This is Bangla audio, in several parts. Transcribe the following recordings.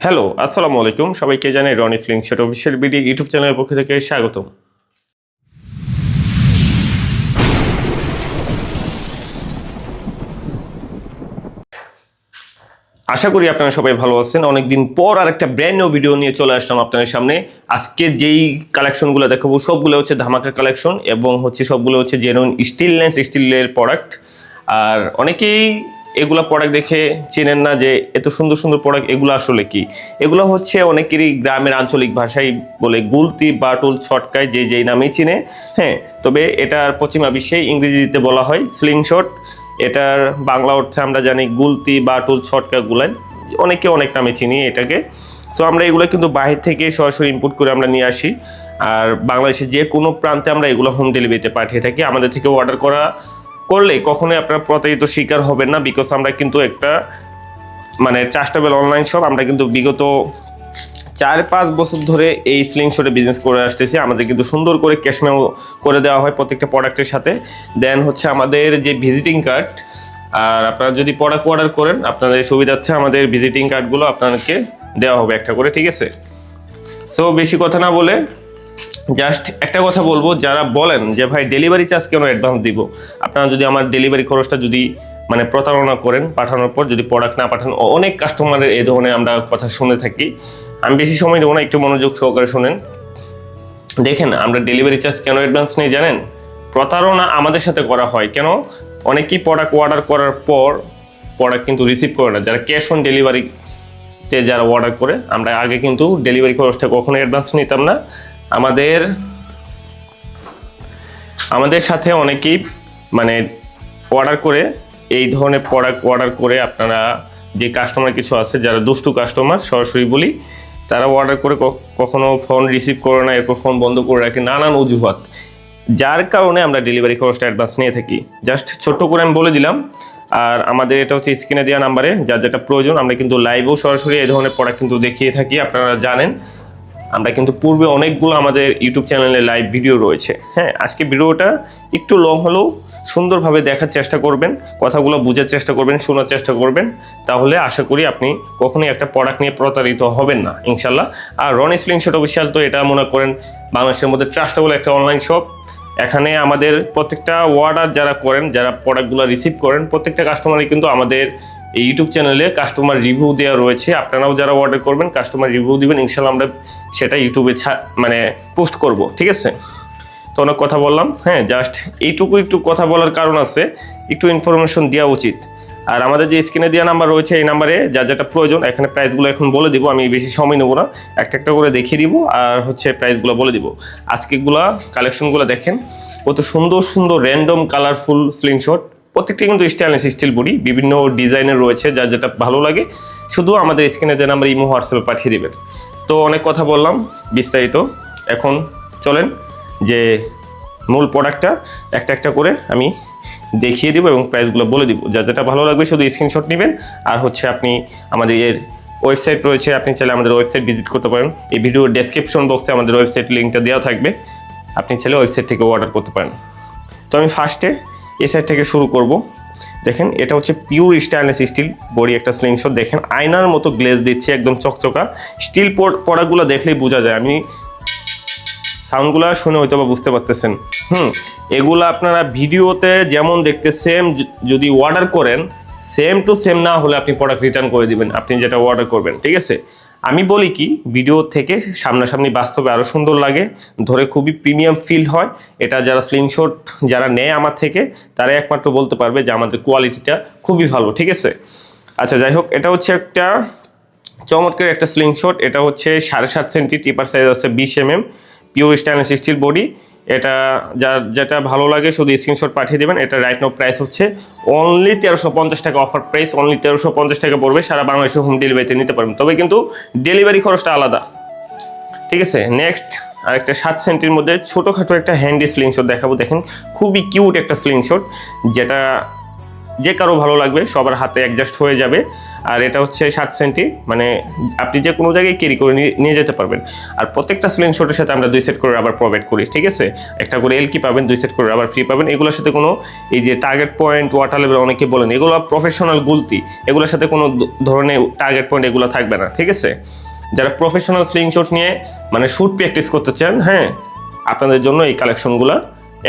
হ্যালো আসসালামু আলাইকুম। সবাইকে জানাই Roni sling shot official BD YouTube চ্যানেলের পক্ষ থেকে স্বাগতম। আশা করি আপনারা সবাই ভালো আছেন। অনেকদিন পর আর একটা ব্র্যান্ড নিউ ভিডিও নিয়ে চলে আসলাম আপনাদের সামনে। আজকে যেই কালেকশনগুলো দেখাবো, সবগুলো হচ্ছে ধামাকা কালেকশন এবং হচ্ছে সবগুলো হচ্ছে জেনুইন স্টিলনেস স্টিলের প্রোডাক্ট আর অনেকেই এগুলা প্রোডাক্ট দেখে চেনেন না যে এত সুন্দর সুন্দর প্রোডাক্ট এগুলো আসলে কি? এগুলো হচ্ছে অনেকেরই গ্রামের আঞ্চলিক ভাষায় বলে গুলতি বাটুল ছটকায় যে যেই নামেই চিনে হ্যাঁ? তবে এটার পশ্চিমা বিশ্বে ইংরেজিতে বলা হয় স্লিংশট এটার বাংলা অর্থে আমরা জানি গুলতি বাটুল ছটকা গুলাই অনেকে অনেক নামে চিনি এটাকে। সো আমরা এগুলো কিন্তু বাহির থেকে সরাসরি ইনপুট করে আমরা নিয়ে আসি। আর বাংলাদেশের যে কোনো প্রান্তে আমরা এগুলো হোম ডেলিভারিতে পাঠিয়ে থাকি। আমাদের থেকে অর্ডার করা করলে কখনোই আপনারা প্রতারিত শিকার হবেন না বিকজ আমরা কিন্তু একটা মানে ট্রাস্টেবল অনলাইন শপ আমরা কিন্তু বিগত চার পাঁচ বছর ধরে এই স্লিং শটে বিজনেস করে আসতেছি। আমাদের কিন্তু সুন্দর করে ক্যাশমেও করে দেওয়া হয় প্রত্যেকটা প্রোডাক্টের সাথে। দেন হচ্ছে আমাদের যে ভিজিটিং কার্ড আর আপনারা যদি প্রোডাক্ট অর্ডার করেন, আপনাদের সুবিধার্থে আমাদের ভিজিটিং কার্ডগুলো আপনাদেরকে দেওয়া হবে একটা করে, ঠিক আছে? সো বেশি কথা না বলে জাস্ট একটা কথা বলব, যারা বলেন যে, ভাই ডেলিভারি চার্জ কেন অ্যাডভান্স দিব? আপনারা যদি আমার ডেলিভারি খরচটা যদি মানে প্রতারণা করেন পাঠানোর পর, যদি প্রোডাক্ট না পাঠান অনেক কাস্টমারের এই ধরনের আমরা কথা শুনে থাকি। আমি বেশি সময় দেবো না, একটু মনোযোগ সহকারে শুনেন। দেখেন, আমরা ডেলিভারি চার্জ কেন অ্যাডভান্স নেই জানেন? প্রতারণা আমাদের সাথে করা হয়। কেন? অনেকেই প্রোডাক্ট অর্ডার করার পর প্রোডাক্ট কিন্তু রিসিভ করে না। যারা ক্যাশ অন ডেলিভারিতে যারা অর্ডার করে, আমরা আগে কিন্তু ডেলিভারি খরচটা কখনো অ্যাডভান্স নিতাম না। আমাদের আমাদের সাথে অনেকেই মানে অর্ডার করে, এই ধরনের প্রোডাক্ট অর্ডার করে আপনারা যে কাস্টমার কিছু আছে, যারা দুষ্টু কাস্টমার সরাসরি বলি, তারা অর্ডার করে কখনো ফোন রিসিভ করে না, এরপর ফোন বন্ধ করে রাখে, নানান অজুহাত। যার কারণে আমরা ডেলিভারি খরচটা অ্যাডভান্স নিয়ে থাকি। জাস্ট ছোট্ট করে আমি বলে দিলাম, আর আমাদের এটা হচ্ছে স্ক্রিনে দেওয়া নাম্বারে যার যেটা প্রয়োজন, আমরা কিন্তু লাইভেও সরাসরি এই ধরনের প্রোডাক্ট কিন্তু দেখিয়ে থাকি, আপনারা জানেন। আমরা কিন্তু পূর্বে অনেকগুলো আমাদের ইউটিউব চ্যানেলে লাইভ ভিডিও রয়েছে। হ্যাঁ আজকে ভিডিওটা একটু লং হলেও সুন্দরভাবে দেখার চেষ্টা করবেন, কথাগুলো বোঝার চেষ্টা করবেন, শোনার চেষ্টা করবেন। তাহলে আশা করি আপনি কখনোই একটা প্রোডাক্ট নিয়ে প্রতারিত হবেন না ইনশাল্লাহ আর রন স্লিংশট অফিসিয়াল তো এটা মনে করেন বাংলাদেশের মধ্যে ট্রাস্টেবল একটা অনলাইন শপ এখানে আমাদের প্রত্যেকটা অর্ডার যারা করেন, যারা প্রোডাক্টগুলো রিসিভ করেন, প্রত্যেকটা কাস্টমারই কিন্তু আমাদের এই ইউটিউব চ্যানেলে কাস্টমার রিভিউ দেওয়া রয়েছে। আপনারাও যারা অর্ডার করবেন কাস্টমার রিভিউ দিবেন ইনশাল্লাহ আমরা সেটা ইউটিউবে মানে পোস্ট করব, ঠিক আছে? তো অনেক কথা বললাম হ্যাঁ জাস্ট এইটুকু একটু কথা বলার কারণ আছে, একটু ইনফরমেশন দেওয়া উচিত। আর আমাদের যে স্ক্রিনে দেওয়া নাম্বার রয়েছে, এই নাম্বারে যা যেটা প্রয়োজন, এখানে প্রাইসগুলো এখন বলে দিব, আমি বেশি সময় নেব না, একটা একটা করে দেখিয়ে দিব, আর হচ্ছে প্রাইসগুলো বলে দিব। আজকেগুলা কালেকশনগুলো দেখেন, কত সুন্দর সুন্দর র্যান্ডম কালারফুল স্লিংশট প্রত্যেকটা কিন্তু স্টাইলিশ স্টিল বডি, বিভিন্ন ডিজাইনের রয়েছে যা যেটা ভালো লাগে। শুধু আমাদের স্ক্রিনে দেন আমরা ইমো হোয়াটসঅ্যাপে পাঠিয়ে দেবেন। তো অনেক কথা বললাম, বিস্তারিত। এখন চলেন যে মূল প্রোডাক্টটা একটা একটা করে আমি দেখিয়ে দিব এবং প্রাইসগুলো বলে দিব। যা যেটা ভালো লাগবে শুধু স্ক্রিনশট নেবেন। আর হচ্ছে আপনি আমাদের এর ওয়েবসাইট রয়েছে, আপনি চাইলে আমাদের ওয়েবসাইট ভিজিট করতে পারেন। এই ভিডিওর ডেসক্রিপশন বক্সে আমাদের ওয়েবসাইট লিঙ্কটা দেওয়া থাকবে। আপনি চাইলে ওয়েবসাইট থেকে অর্ডার করতে পারেন। তো আমি ফার্স্টে এই সাইড থেকে শুরু করব। দেখেন, এটা হচ্ছে পিওর স্টেনলেস স্টিল বডি একটা স্লিংশট দেখেন, আয়নার মতো গ্লেজ দিচ্ছে, একদম চকচকা। স্টিল প্রোডাক্টগুলো দেখলেই বোঝা যায়। আমি সাউন্ডগুলো শুনে হয়তো বা বুঝতে পারতেছেন। হুম, এগুলো আপনারা ভিডিওতে যেমন দেখতে সেম যদি অর্ডার করেন সেম টু সেম না হলে আপনি প্রোডাক্ট রিটার্ন করে দিবেন। আপনি যেটা অর্ডার করবেন, ঠিক আছে? আমি বলি কি ভিডিও থেকে সামনাসামনি বাস্তবে আরও সুন্দর লাগে, ধরে খুবই প্রিমিয়াম ফিল হয়। এটা যারা স্লিংশট যারা নেয় আমার থেকে তারা একমাত্র বলতে পারবে যে আমাদের কোয়ালিটিটা খুবই ভালো, ঠিক আছে? আচ্ছা যাই হোক, এটা হচ্ছে একটা চমৎকার একটা স্লিংশট এটা হচ্ছে সাড়ে সাত সেন্টি টিপার সাইজ আছে বিশ M M pure stainless steel body এটা যা, যেটা ভালো লাগে, শুধু স্ক্রিনশট পাঠিয়ে দেবেন, এটা রাইট নো প্রাইস হচ্ছে অনলি তেরোশো পঞ্চাশ টাকা অফার প্রাইস অনলি তেরোশো পঞ্চাশ টাকা পড়বে, সারা বাংলাদেশে হোম ডেলিভারিতে নিতে পারবেন। তবে কিন্তু ডেলিভারি খরচটা আলাদা। ঠিক আছে? নেক্সট আরেকটা সাত সেন্টির মধ্যে ছোটোখাটো একটা হ্যান্ডি স্লিংশট দেখাবো। দেখেন, খুবই কিউট একটা স্লিংশট যেটা যে কারও ভালো লাগবে, সবার হাতে অ্যাডজাস্ট হয়ে যাবে। আর এটা হচ্ছে ষাট সেন্টি মানে আপনি যে কোনো জায়গায় ক্যারি করে নিয়ে- যেতে পারবেন। আর প্রত্যেকটা স্লিং শটের সাথে আমরা দুই সেট করে আবার প্রোভাইড করি, ঠিক আছে? একটা করে এলকি পাবেন, দুই সেট করে আবার ফ্রি পাবেন। এগুলোর সাথে কোনো এই যে টার্গেট পয়েন্ট ওয়াটার লেভেল অনেকে বলেন, এগুলো প্রফেশনাল গুলতি। এগুলোর সাথে কোনো ধরনের টার্গেট পয়েন্ট এগুলো থাকবে না, ঠিক আছে? যারা প্রফেশনাল স্লিং শট নিয়ে মানে শুট প্র্যাকটিস করতে চান হ্যাঁ আপনাদের জন্য এই কালেকশনগুলো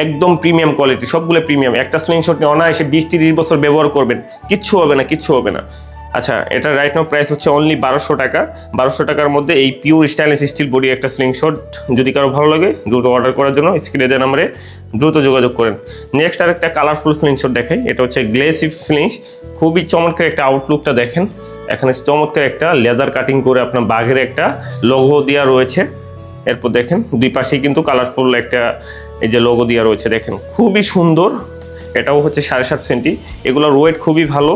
একদম প্রিমিয়াম কোয়ালিটি সবগুলো প্রিমিয়াম একটা স্লিং শট নিয়ে অনায়াসে বিশ তিরিশ বছর ব্যবহার করবেন। কিচ্ছু হবে না, কিচ্ছু হবে না। আচ্ছা এটা রাইট নাও প্রাইস হচ্ছে অনলি বারোশো টাকা। বারোশো টাকার মধ্যে এই পিওর স্টাইলিশ স্টিল বডি একটা স্লিং শট যদি কারও ভালো লাগে, দ্রুত অর্ডার করার জন্য স্ক্রিনে দেওয়া নাম্বারে দ্রুত যোগাযোগ করেন। নেক্সট আর একটা কালারফুল স্লিং শট দেখাই, এটা হচ্ছে গ্লেসি ফিনিশ খুবই চমৎকার একটা আউটলুকটা দেখেন। এখানে চমৎকার একটা লেজার কাটিং করে আপনার বাঘের একটা লোগো দেওয়া রয়েছে। এরপর দেখেন, দুই পাশেই কিন্তু কালারফুল একটা এই যে লোগো দেওয়া রয়েছে, দেখেন, খুবই সুন্দর। এটাও হচ্ছে সাড়ে সাত সেন্টি। এগুলোর ওয়েট খুবই ভালো।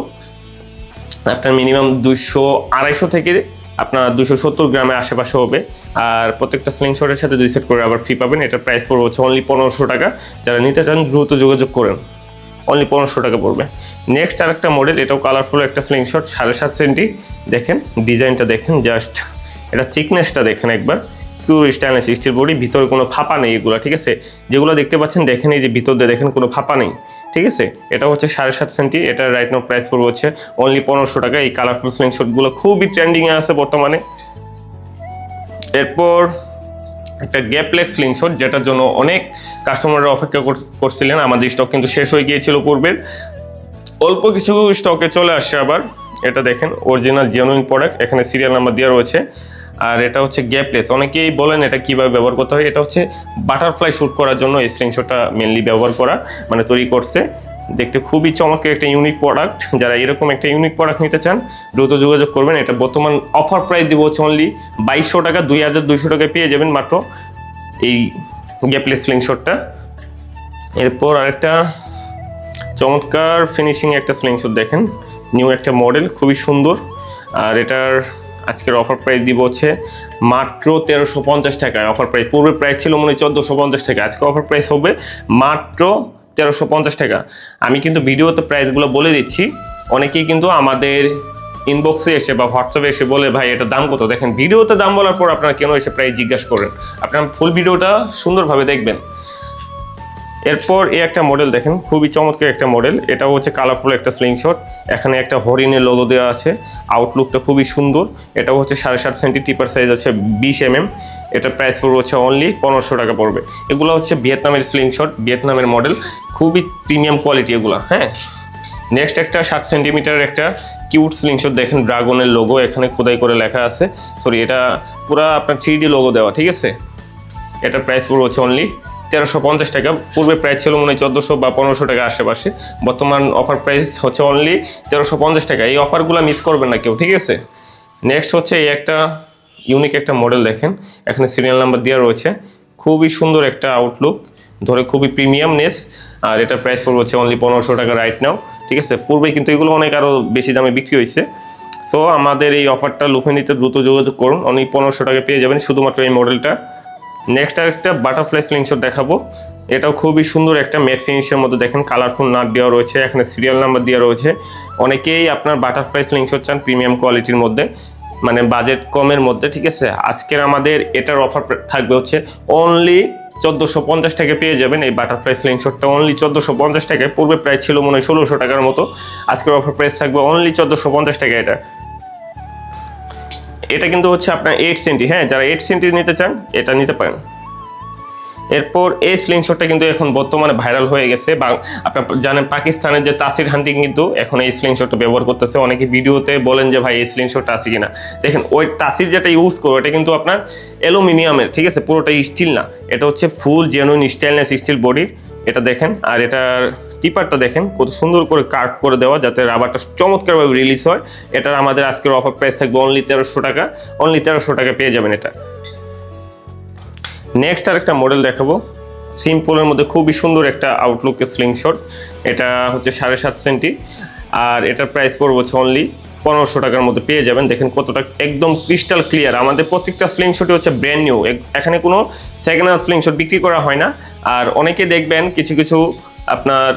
আপনার মিনিমাম দুইশো আড়াইশো থেকে আপনার দুশো সত্তর গ্রামের আশেপাশে হবে। আর প্রত্যেকটা স্লিং শটের সাথে দুই সেট করে আবার ফ্রি পাবেন। এটার প্রাইস পড়বে হচ্ছে অনলি পনেরোশো টাকা। যারা নিতে চান, দ্রুত যোগাযোগ করেন। অনলি পনেরোশো টাকা পড়বে। নেক্সট আর একটা মডেল এটাও কালারফুল একটা স্লিং শট সাড়ে সাত সেন্টি। দেখেন ডিজাইনটা দেখেন জাস্ট এটা থিকনেসটা দেখেন একবার। পিওর স্টাইলিশ স্টিল বডি ভিতরে কোনো ফাঁপা নেই এগুলো, ঠিক আছে? যেগুলো দেখতে পাচ্ছেন, দেখেন এই যে ভিতর দিয়ে দেখেন কোনো ফাঁপা নেই, ঠিক আছে? এটা হচ্ছে সাড়ে সাত সেন্টি এটা রাইট নো প্রাইস পড়বে হচ্ছে অনলি পনেরোশো টাকা। এই কালারফুল স্লিং শটগুলো খুবই ট্রেন্ডিংয়ে আছে বর্তমানে। এরপর একটা গ্যাপলেক্স স্লিং শট যেটার জন্য অনেক কাস্টমাররা অপেক্ষা কর- করছিলেন, আমাদের স্টক কিন্তু শেষ হয়ে গিয়েছিল পূর্বের। অল্প কিছু স্টকে চলে আসছে আবার, এটা দেখেন অরিজিনাল জেনুইন প্রোডাক্ট এখানে সিরিয়াল নাম্বার দেওয়া রয়েছে। আর এটা হচ্ছে গ্যাপলেস। অনেকেই বলেন এটা কীভাবে ব্যবহার করতে হয়। এটা হচ্ছে বাটারফ্লাই শ্যুট করার জন্য এই স্লিংশটটা মেনলি ব্যবহার করা মানে তৈরি করছে। দেখতে খুবই চমৎকার একটা ইউনিক প্রোডাক্ট যারা এরকম একটা ইউনিক প্রোডাক্ট নিতে চান, দ্রুত যোগাযোগ করবেন। এটা বর্তমান অফার প্রাইস দিব হচ্ছে অনলি বাইশশো টাকা, দুই হাজার দুইশো টাকায় পেয়ে যাবেন মাত্র এই গ্যাপলেস স্লিংশটটা এরপর আরেকটা চমৎকার ফিনিশিং একটা স্লিংশট দেখেন। নিউ একটা মডেল খুবই সুন্দর। আর এটার আজকের অফার প্রাইস দিব হচ্ছে মাত্র তেরোশো পঞ্চাশ টাকায় অফার প্রাইস পূর্বে প্রাইস ছিল মনে চোদ্দোশো পঞ্চাশ টাকা। আজকে অফার প্রাইস হবে মাত্র তেরোশো পঞ্চাশ টাকা। আমি কিন্তু ভিডিওতে প্রাইসগুলো বলে দিচ্ছি। অনেকেই কিন্তু আমাদের ইনবক্সে এসে বা হোয়াটসঅ্যাপে এসে বলে, ভাই এটা দাম কত? দেখেন, ভিডিওতে দাম বলার পর আপনারা কেন এসে প্রাইস জিজ্ঞাসা করেন? আপনার ফুল ভিডিওটা সুন্দরভাবে দেখবেন। এরপর এই একটা মডেল দেখেন, খুবই চমৎকার একটা মডেল এটাও হচ্ছে কালারফুল একটা স্লিংশট এখানে একটা হরিণের লোগো দেওয়া আছে। আউটলুকটা খুবই সুন্দর। এটাও হচ্ছে সাড়ে সাত সেন্টি টিপার সাইজ হচ্ছে বিশ এম এম এটা প্রাইস পড়বে হচ্ছে অনলি পনেরোশো টাকা পড়বে। এগুলো হচ্ছে ভিয়েতনামের স্লিংশট ভিয়েতনামের মডেল খুবই প্রিমিয়াম কোয়ালিটি এগুলো হ্যাঁ? নেক্সট একটা সাত সেন্টিমিটার একটা কিউট স্লিংশট দেখেন ড্রাগনের লোগো এখানে খোদাই করে লেখা আছে। সরি এটা পুরা আপনার থ্রি ডি লোগো দেওয়া, ঠিক আছে? এটার প্রাইস পড়বে হচ্ছে অনলি তেরোশো পঞ্চাশ টাকা। পূর্বে প্রাইস ছিল মনে হয় চোদ্দোশো বা পনেরোশো টাকা আশেপাশে। বর্তমান অফার প্রাইস হচ্ছে অনলি তেরোশো পঞ্চাশ টাকা। এই অফারগুলো মিস করবেন না কেউ, ঠিক আছে? নেক্সট হচ্ছে এই একটা ইউনিক একটা মডেল দেখেন। এখানে সিরিয়াল নাম্বার দেওয়া রয়েছে। খুবই সুন্দর একটা আউটলুক ধরে খুবই প্রিমিয়ামনেস আর এটা প্রাইস পড়বে হচ্ছে অনলি পনেরোশো টাকা রাইট নাও ঠিক আছে? পূর্বে কিন্তু এগুলো অনেক আরও বেশি দামে বিক্রি হয়েছে। সো আমাদের এই অফারটা লুফে নিতে দ্রুত যোগাযোগ করুন। অনেক পনেরোশো টাকা পেয়ে যাবেন শুধুমাত্র এই মডেলটা নেক্সট আরেকটা বাটারফ্লাই স্লিংশট দেখাবো। এটাও খুবই সুন্দর একটা ম্যাট ফিনিশের মধ্যে দেখেন কালারফুল নাট দেওয়া রয়েছে, এখানে সিরিয়াল নাম্বার দেওয়া রয়েছে। অনেকেই আপনার বাটারফ্লাই স্লিংশট চান প্রিমিয়াম কোয়ালিটির মধ্যে মানে বাজেট কমের মধ্যে, ঠিক আছে? আজকের আমাদের এটার অফার থাকবে হচ্ছে অনলি চোদ্দোশো পঞ্চাশ টাকা পেয়ে যাবেন। এই বাটারফ্লাই স্লিংশটটা অনলি চোদ্দোশো পঞ্চাশ টাকায়, পূর্বে প্রায় ছিল মনে হয় ষোলোশো টাকার মতো। আজকের অফার প্রাইস থাকবে অনলি চোদ্দোশো পঞ্চাশ টাকা এটা। এটা কিন্তু হচ্ছে আপনার এইট সেন্টি হ্যাঁ যারা এইট সেন্টি নিতে চান, এটা নিতে পারেন। এরপর এই স্লিংশটটা কিন্তু এখন বর্তমানে ভাইরাল হয়ে গেছে। বা আপনার জানেন পাকিস্তানের যে তাসির হান্টিং কিন্তু এখন এই স্লিংশটটা ব্যবহার করতেছে। অনেকে ভিডিওতে বলেন যে, ভাই, এই স্লিংশটটা আছে কিনা? দেখেন, ওই তাসির যেটা ইউজ করো এটা কিন্তু আপনার অ্যালুমিনিয়ামের, ঠিক আছে? পুরোটা স্টিল না। এটা হচ্ছে ফুল জেনুইন স্টেনলেস স্টিল বডির এটা দেখেন, আর এটার টিপারটা দেখেন, কত সুন্দর করে কার্ভ করে দেওয়া, যাতে রাবারটা চমৎকারভাবে রিলিজ হয়। এটার আমাদের আজকের অফার প্রাইস থাকবে অনলি তেরোশো টাকা। অনলি তেরোশো টাকা পেয়ে যাবেন এটা। নেক্সট আর একটা মডেল দেখাবো সিম্পলের মধ্যে খুবই সুন্দর একটা আউটলুকের স্লিংশট এটা হচ্ছে সাড়ে সাত সেন্টি আর এটার প্রাইস পড়বে হচ্ছে অনলি পনেরোশো টাকার মধ্যে পেয়ে যাবেন। দেখেন কতটা একদম ক্রিস্টাল ক্লিয়ার আমাদের প্রত্যেকটা স্লিংশটই হচ্ছে ব্র্যান্ড নিউ এখানে কোনো সেকেন্ড হ্যান্ড স্লিংশট বিক্রি করা হয় না। আর অনেকে দেখবেন কিছু কিছু আপনার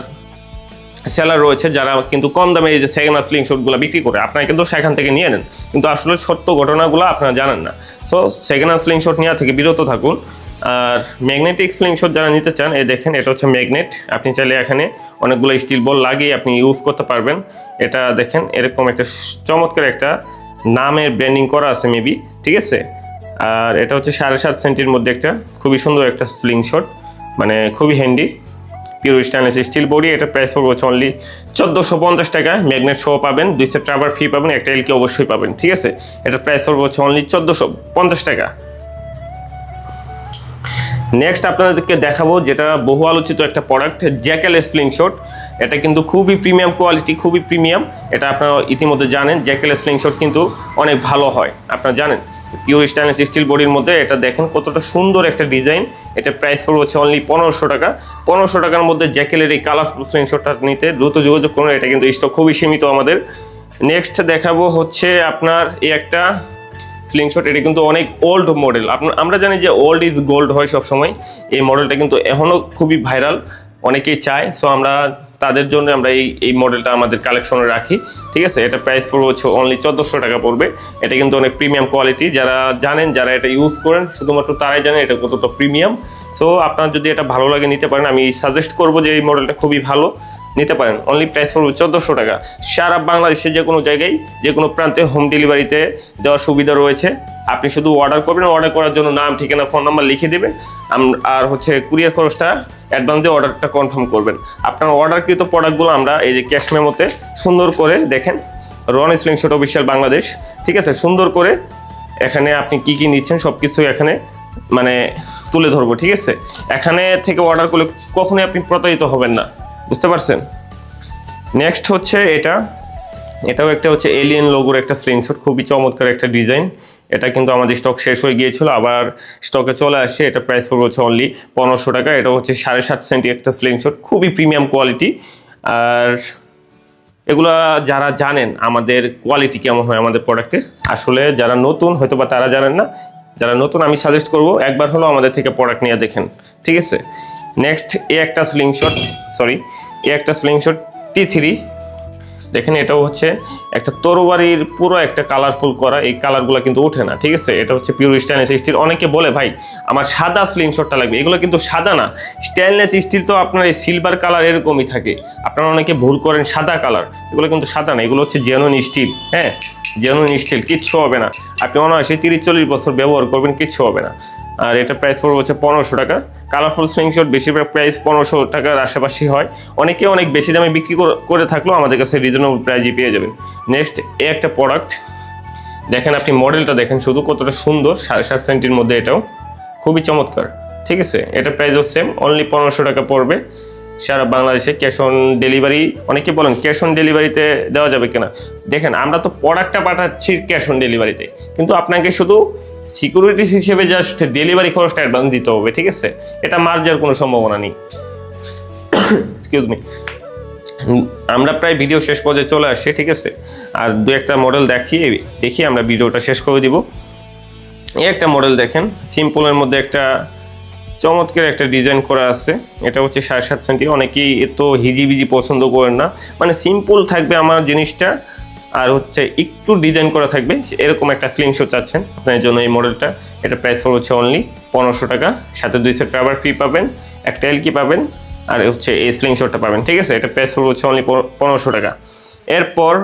সেলার রয়েছে যারা কিন্তু কম দামে এই যে সেকেন্ড হ্যান্ড স্লিংশটগুলো বিক্রি করে। আপনারা কিন্তু সেখান থেকে নিয়ে নেন। কিন্তু আসলে সত্য ঘটনাগুলো আপনারা জানেন না। সো সেকেন্ড হ্যান্ড স্লিংশট নেওয়া থেকে বিরত থাকুন। আর ম্যাগনেটিক স্লিংশট যারা নিতে চান, এই দেখেন, এটা হচ্ছে ম্যাগনেট আপনি চাইলে এখানে অনেকগুলো স্টিল বল লাগিয়ে আপনি ইউজ করতে পারবেন। এটা দেখেন, এরকম একটা চমৎকার একটা নামের ব্র্যান্ডিং করা আছে মেবি ঠিক আছে? আর এটা হচ্ছে সাড়ে সাত সেন্টির মধ্যে একটা খুবই সুন্দর একটা স্লিংশট মানে খুবই handy pure stainless steel body এটা প্রাইস পড়বে হচ্ছে অনলি চোদ্দোশো পঞ্চাশ টাকা। ম্যাগনেট সহ পাবেন, দুই সেট রাবার ফ্রি পাবেন, একটা এলকে অবশ্যই পাবেন, ঠিক আছে? এটা প্রাইস পড়বে হচ্ছে অনলি চোদ্দোশো পঞ্চাশ টাকা। নেক্সট আপনাদেরকে দেখাবো যেটা বহু আলোচিত একটা প্রোডাক্ট জ্যাকেল স্লিংশট এটা কিন্তু খুবই প্রিমিয়াম কোয়ালিটি খুবই প্রিমিয়াম এটা আপনারা ইতিমধ্যে জানেন জ্যাকেল স্লিংশট কিন্তু অনেক ভালো হয়। আপনারা জানেন পিওর স্টেনলেস স্টিল বডির মধ্যে এটা দেখেন কতটা সুন্দর একটা ডিজাইন এটা প্রাইস পড়বে হচ্ছে অনলি পনেরোশো টাকা। পনেরোশো টাকার মধ্যে জ্যাকেলের এই কালারফুল স্লিংশটটা নিতে দ্রুত যোগাযোগ করুন, এটা কিন্তু স্টক খুবই সীমিত আমাদের। নেক্সট দেখাবো হচ্ছে আপনার এই একটা স্লিংশট এটা কিন্তু অনেক ওল্ড মডেল আপনার, আমরা জানি যে ওল্ড ইজ গোল্ড হয় সব সময় এই মডেলটা কিন্তু এখনও খুবই ভাইরাল অনেকেই চায়। সো আমরা তাদের জন্য আমরা এই এই মডেলটা আমাদের কালেকশনে রাখি। ঠিক আছে? এটা প্রাইস পড়বে হচ্ছে অনলি চোদ্দোশো টাকা পড়বে। এটা কিন্তু অনেক প্রিমিয়াম কোয়ালিটি যারা জানেন, যারা এটা ইউজ করেন, শুধুমাত্র তারাই জানেন এটা কতটা প্রিমিয়াম সো আপনার যদি এটা ভালো লাগে, নিতে পারেন। আমি সাজেস্ট করব যে এই মডেলটা খুবই ভালো। নিতে পারেন। অনলি প্রাইস পড়বে চোদ্দোশো টাকা। সারা বাংলাদেশে যে কোনো জায়গায়, যে কোনো প্রান্তে হোম ডেলিভারিতে দেওয়ার সুবিধা রয়েছে। আপনি শুধু অর্ডার করবেন অর্ডার করার জন্য নাম, ঠিকানা ফোন নাম্বার লিখে দেবেন। আর হচ্ছে কুরিয়ার খরচটা অ্যাডভান্স দিয়ে অর্ডারটা কনফার্ম করবেন। আপনার অর্ডারকৃত প্রোডাক্টগুলো আমরা এই যে ক্যাশ মেমোতে সুন্দর করে দেখেন। রন স্লিংশট অফিসিয়াল বাংলাদেশ ঠিক আছে? সুন্দর করে এখানে আপনি কি কি নিচ্ছেন সব কিছু এখানে মানে তুলে ধরবো। ঠিক আছে? এখানে থেকে অর্ডার করলে কখনোই আপনি প্রতারিত হবেন না। বুঝতে পারছেন? নেক্সট হচ্ছে এটা। এটাও একটা হচ্ছে এলিয়েন লোগোর একটা স্ক্রিনশট খুবই চমৎকার একটা ডিজাইন এটা কিন্তু আমাদের স্টক শেষ হয়ে গিয়েছিল, আবার স্টকে চলে আসে। এটা প্রাইস পড়বে হচ্ছে অনলি পনেরোশো টাকা। এটা হচ্ছে সাড়ে সাত সেন্টি একটা স্ক্রিনশট খুবই প্রিমিয়াম কোয়ালিটি আর এগুলা যারা জানেন, আমাদের কোয়ালিটি কেমন হয় আমাদের প্রোডাক্টের আসলে যারা নতুন হয়তো বা তারা জানেন না। যারা নতুন, আমি সাজেস্ট করব, একবার হলো আমাদের থেকে প্রোডাক্ট নিয়ে দেখেন। ঠিক আছে? নেক্সট এ একটা স্লিংশট সরি এ একটা স্লিংশট টি থ্রি দেখেন, এটাও হচ্ছে একটা তরবারির পুরো একটা কালারফুল করা। এই কালারগুলো কিন্তু ওঠে না, ঠিক আছে? এটা হচ্ছে পিওর স্টেনলেস স্টিল অনেকে বলে, ভাই, আমার সাদা স্লিং শটটা লাগবে। এগুলো কিন্তু সাদা না। স্টেনলেস স্টিল তো আপনার এই সিলভার কালার এরকমই থাকে। আপনারা অনেকে ভুল করেন, সাদা কালার এগুলো কিন্তু সাদা না, এগুলো হচ্ছে জেনুইন স্টিল হ্যাঁ? জেনুইন স্টিল কিচ্ছু হবে না। আপনি অনায়াসে তিরিশ চল্লিশ বছর ব্যবহার করবেন, কিচ্ছু হবে না। আর এটা প্রাইস পড়বে হচ্ছে পনেরোশো টাকা। কালারফুল স্ক্রিনশট বেশিরভাগ প্রাইস পনেরোশো টাকার আশেপাশে হয়। অনেকে অনেক বেশি দামে বিক্রি কর- থাকলেও আমাদের কাছে রিজনেবল প্রাইজই পেয়ে যাবে নেক্সট এ একটা প্রোডাক্ট দেখেন আপনি মডেলটা দেখেন, শুধু কতটা সুন্দর, সাড়ে সাত সেন্টির মধ্যে এটাও। খুবই চমৎকার, ঠিক আছে? এটা প্রাইসও সেম অনলি পনেরোশো টাকা পড়বে। সারা বাংলাদেশে ক্যাশ অন ডেলিভারি অনেকে বলেন ক্যাশ অন ডেলিভারিতে দেওয়া যাবে কিনা। দেখেন, আমরা তো প্রোডাক্টটা পাঠাচ্ছি ক্যাশ অন ডেলিভারিতে কিন্তু আপনাকে শুধু সিকিউরিটি হিসেবে জাস্ট ডেলিভারি খরচটা অ্যাডভান্স দিতে হবে, ঠিক আছে? এটা মার যাওয়ার কোনো সম্ভাবনা নেই। এক্সকিউজ মি আমরা প্রায় ভিডিও শেষ পর্যায়ে চলে আসছি, ঠিক আছে? আর দু একটা মডেল দেখিয়ে দেখি আমরা ভিডিওটা শেষ করে দিব। এই একটা মডেল দেখেন সিম্পলের মধ্যে একটা চমৎকার একটা ডিজাইন করা আছে। এটা হচ্ছে সাড়ে সাত সেন্টি অনেকেই এত হিজিবিজি পছন্দ করেন না। মানে সিম্পল থাকবে আমার জিনিসটা, আর হচ্ছে একটু ডিজাইন করা থাকবে। এরকম একটা স্লিংশো চাচ্ছেন আপনার জন্য এই মডেলটা এটা প্রাইস পড়বে হচ্ছে অনলি পনেরোশো টাকা। সাথে দুইশো সেট রাবার ফ্রি পাবেন, একটা এলকি পাবেন, আর হচ্ছে এই স্লিংশটটা পাবেন। ঠিক আছে? এটা প্রাইস পড়বে হচ্ছে অনলি পনেরোশো টাকা। এরপর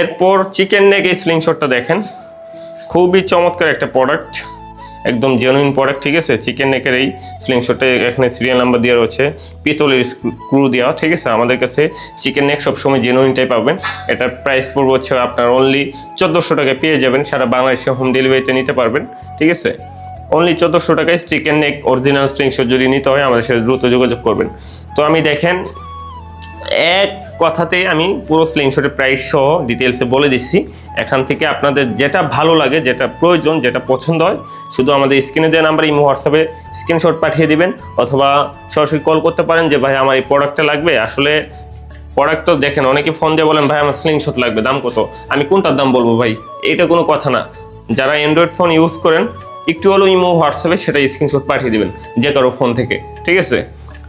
এরপর চিকেন নেক এই স্লিংশটটা দেখেন। খুবই চমৎকার একটা প্রোডাক্ট একদম জেনুইন প্রোডাক্ট ঠিক আছে? চিকেন নেকের এই স্লিংশটে এখানে সিরিয়াল নাম্বার দেওয়া রয়েছে। পিতলের স্ক্রু দেওয়া, ঠিক আছে? আমাদের কাছে চিকেন নেক সবসময় জেনুইনটাই পাবেন। এটার প্রাইস পড়বে হচ্ছে আপনার অনলি চোদ্দোশো টাকায় পেয়ে যাবেন। সারা বাংলাদেশে হোম ডেলিভারিতে নিতে পারবেন, ঠিক আছে? অনলি চোদ্দোশো টাকায় চিকেন নেক অরিজিনাল স্লিংশট যদি নিতে হয়, আমাদের সাথে দ্রুত যোগাযোগ করবেন। তো আমি দেখেন এক কথাতেই আমি পুরো স্লিংশটের প্রাইস সহ ডিটেলসে বলে দিচ্ছি। এখান থেকে আপনাদের যেটা ভালো লাগে, যেটা প্রয়োজন, যেটা পছন্দ হয়, শুধু আমাদের স্ক্রিনে দেওয়া নাম্বার ইমো হোয়াটসঅ্যাপে স্ক্রিনশট পাঠিয়ে দিবেন, অথবা সরাসরি কল করতে পারেন যে, ভাই, আমার এই প্রোডাক্টটা লাগবে। আসলে প্রোডাক্ট তো দেখেন, অনেকে ফোন দিয়ে বলেন, ভাই, আমার স্লিংশট লাগবে, দাম কত? আমি কোনটার দাম বলব, ভাই? এটা কোনো কথা না। যারা অ্যান্ড্রয়েড ফোন ইউজ করেন, একটু হলেও ইমো হোয়াটসঅ্যাপে সেটা স্ক্রিনশট পাঠিয়ে দেবেন, যে কারও ফোন থেকে, ঠিক আছে?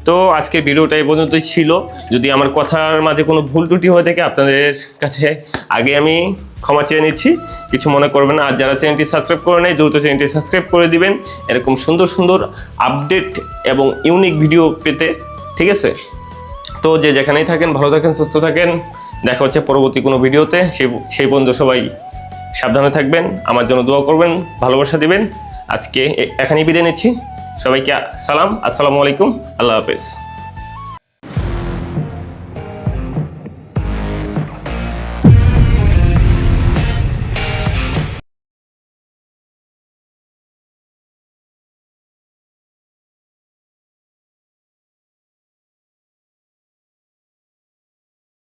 তো আজকের ভিডিওটা এই পর্যন্তই ছিল। যদি আমার কথার মাঝে কোনো ভুল ত্রুটি হয়ে থাকে, আপনাদের কাছে আগে আমি ক্ষমা চেয়ে নিচ্ছি। কিছু মনে করবেন আর যারা চ্যানেলটি সাবস্ক্রাইব করে নেয় দ্রুত চ্যানেলটি সাবস্ক্রাইব করে দিবেন। এরকম সুন্দর সুন্দর আপডেট এবং ইউনিক ভিডিও পেতে, ঠিক আছে? তো যে যেখানেই থাকেন, ভালো থাকেন, সুস্থ থাকেন। দেখা হচ্ছে পরবর্তী কোনো ভিডিওতে। সেই সেই পর্যন্ত সবাই সাবধানে থাকবেন। আমার জন্য দোয়া করবেন, ভালোবাসা দিবেন। আজকে এখানেই বিদায় নিচ্ছি। সবাইকে সালাম আসসালামু আলাইকুম আল্লাহ হাফেজ।